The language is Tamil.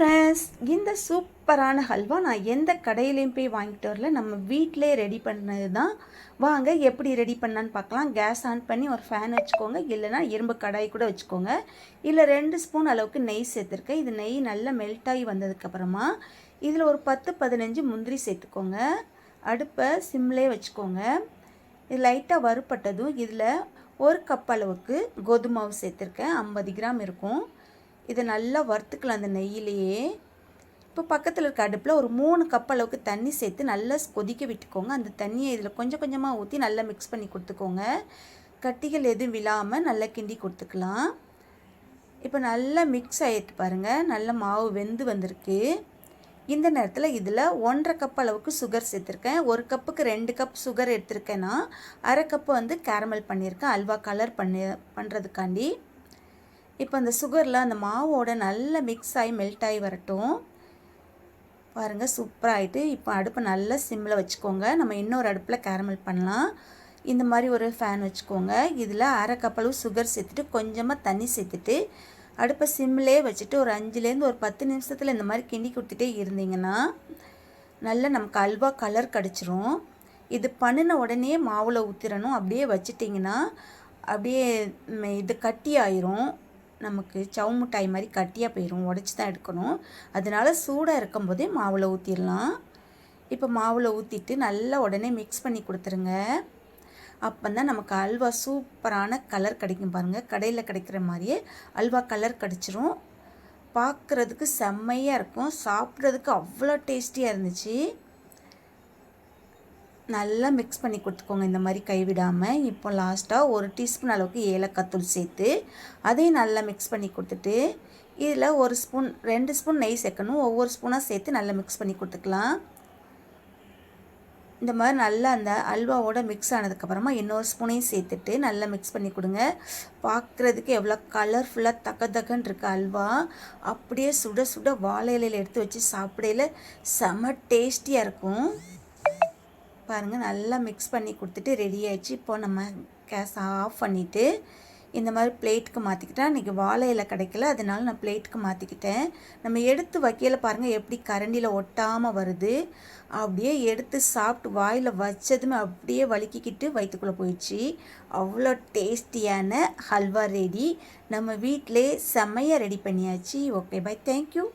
ஃப்ரெண்ட்ஸ் இந்த சூப்பரான ஹல்வா நான் எந்த கடையிலையும் போய் வாங்கிட்டு வரல. நம்ம வீட்டிலே ரெடி பண்ணது தான் வாங்க எப்படி ரெடி பண்ணான்னு பார்க்கலாம். கேஸ் ஆன் பண்ணி ஒரு ஃபேன் வச்சுக்கோங்க. இல்லைனா இரும்பு கடாய் கூட வச்சுக்கோங்க. இல்லை ரெண்டு ஸ்பூன் அளவுக்கு நெய் சேர்த்துருக்கேன். இது நெய் நல்லா மெல்ட் ஆகி வந்ததுக்கப்புறமா இதில் ஒரு பத்து பதினஞ்சு முந்திரி சேர்த்துக்கோங்க. அடுப்பை சிம்லே வச்சுக்கோங்க. இது லைட்டாக வறுப்பட்டதும் இதில் ஒரு கப் அளவுக்கு கோதுமாவு சேர்த்துருக்கேன். ஐம்பது கிராம் இருக்கும். இதை நல்லா வறுத்துக்கலாம் அந்த நெய்யிலேயே. இப்போ பக்கத்தில் இருக்க அடுப்பில் ஒரு மூணு கப் அளவுக்கு தண்ணி சேர்த்து நல்லா கொதிக்க விட்டுக்கோங்க. அந்த தண்ணியை இதில் கொஞ்சம் கொஞ்சமாக ஊற்றி நல்லா மிக்ஸ் பண்ணி கொடுத்துக்கோங்க. கட்டிகள் எதுவும் விழாமல் நல்லா கிண்டி கொடுத்துக்கலாம். இப்போ நல்லா மிக்ஸ் ஆகிட்டு பாருங்கள் நல்ல மாவு வெந்து வந்திருக்கு. இந்த நேரத்தில் இதில் ஒன்றரை கப் அளவுக்கு சுகர் சேர்த்துருக்கேன். ஒரு கப்புக்கு ரெண்டு கப் சுகர் எடுத்திருக்கேன்னா அரை கப்பு வந்து கேரமல் பண்ணியிருக்கேன். அல்வா கலர் பண்ணி பண்ணுறதுக்காண்டி இப்போ அந்த சுகரில் அந்த மாவோட நல்லா மிக்ஸ் ஆகி மெல்ட் ஆகி வரட்டும். பாருங்கள் சூப்பராகிட்டு இப்போ அடுப்பை நல்லா சிம்மில் வச்சுக்கோங்க. நம்ம இன்னொரு அடுப்பில் கேரமல் பண்ணலாம். இந்த மாதிரி ஒரு ஃபேன் வச்சுக்கோங்க. இதில் அரை கப்பளவு சுகர் சேர்த்துட்டு கொஞ்சமாக தண்ணி சேர்த்துட்டு அடுப்பை சிம்மிலே வச்சுட்டு ஒரு அஞ்சுலேருந்து ஒரு பத்து நிமிஷத்தில் இந்த மாதிரி கிண்டி கொடுத்துட்டே இருந்தீங்கன்னா நல்லா நமக்கு அல்வா கலர் கிடச்சிரும். இது பண்ணின உடனே மாவில் ஊற்றிடணும் அப்படியே வச்சிட்டிங்கன்னா அப்படியே இது கட்டி ஆயிரும். நமக்கு சவு மிட்டாய் மாதிரி கட்டியாக போயிடும் உடச்சி தான் எடுக்கணும். அதனால் சூடாக இருக்கும்போதே மாவில் ஊற்றிடலாம் இப்போ மாவில் ஊற்றிட்டு நல்லா உடனே மிக்ஸ் பண்ணி கொடுத்துருங்க. அப்போ தான் நமக்கு அல்வா சூப்பரான கலர் கிடைக்கும் பாருங்கள் கடையில் கிடைக்கிற மாதிரியே அல்வா கலர் கிடச்சிரும். பார்க்குறதுக்கு செம்மையாக இருக்கும். சாப்பிட்றதுக்கு அவ்வளோ டேஸ்டியாக இருந்துச்சு. நல்லா மிக்ஸ் பண்ணி கொடுத்துக்கோங்க. இந்த மாதிரி கைவிடாமல் இப்போ லாஸ்ட்டாக ஒரு டீஸ்பூன் அளவுக்கு ஏலக்காய் தூள் சேர்த்து அதையும் நல்லா மிக்ஸ் பண்ணி கொடுத்துட்டு இதில் ஒரு ஸ்பூன் ரெண்டு ஸ்பூன் நெய் சேர்க்கணும். ஒவ்வொரு ஸ்பூனாக சேர்த்து நல்லா மிக்ஸ் பண்ணி கொடுத்துக்கலாம். இந்த மாதிரி நல்லா அந்த அல்வாவோட மிக்ஸ் ஆனதுக்கப்புறமா இன்னொரு ஸ்பூனையும் சேர்த்துட்டு நல்லா மிக்ஸ் பண்ணி கொடுங்க. பார்க்குறதுக்கு எவ்வளோ கலர்ஃபுல்லாக தக்க தக்கன்னு இருக்கு அல்வா. அப்படியே சுட சுட வாழை இலையில் எடுத்து வச்சு சாப்பிடையில செம டேஸ்டியாக இருக்கும். பாருங்கள் நல்லா மிக்ஸ் பண்ணி கொடுத்துட்டு ரெடி ஆயிடுச்சு. இப்போ நம்ம கேஸ் ஆஃப் பண்ணிவிட்டு இந்த மாதிரி பிளேட்டுக்கு மாற்றிக்கிட்டேன் அன்றைக்கி வாழை இலை கிடைக்கல அதனால நான் பிளேட்டுக்கு மாற்றிக்கிட்டேன் நம்ம எடுத்து வைக்கையில் பாருங்கள் எப்படி கரண்டியில் ஒட்டாமல் வருது. அப்படியே எடுத்து சாப்பிட்டு வாயில் வச்சதுமே அப்படியே வலிக்கிக்கிட்டு வயிற்றுக்குள்ளே போயிடுச்சு. அவ்வளோ டேஸ்டியான ஹல்வா ரெடி நம்ம வீட்டிலே செம்மையாக ரெடி பண்ணியாச்சு. Okay bye thank you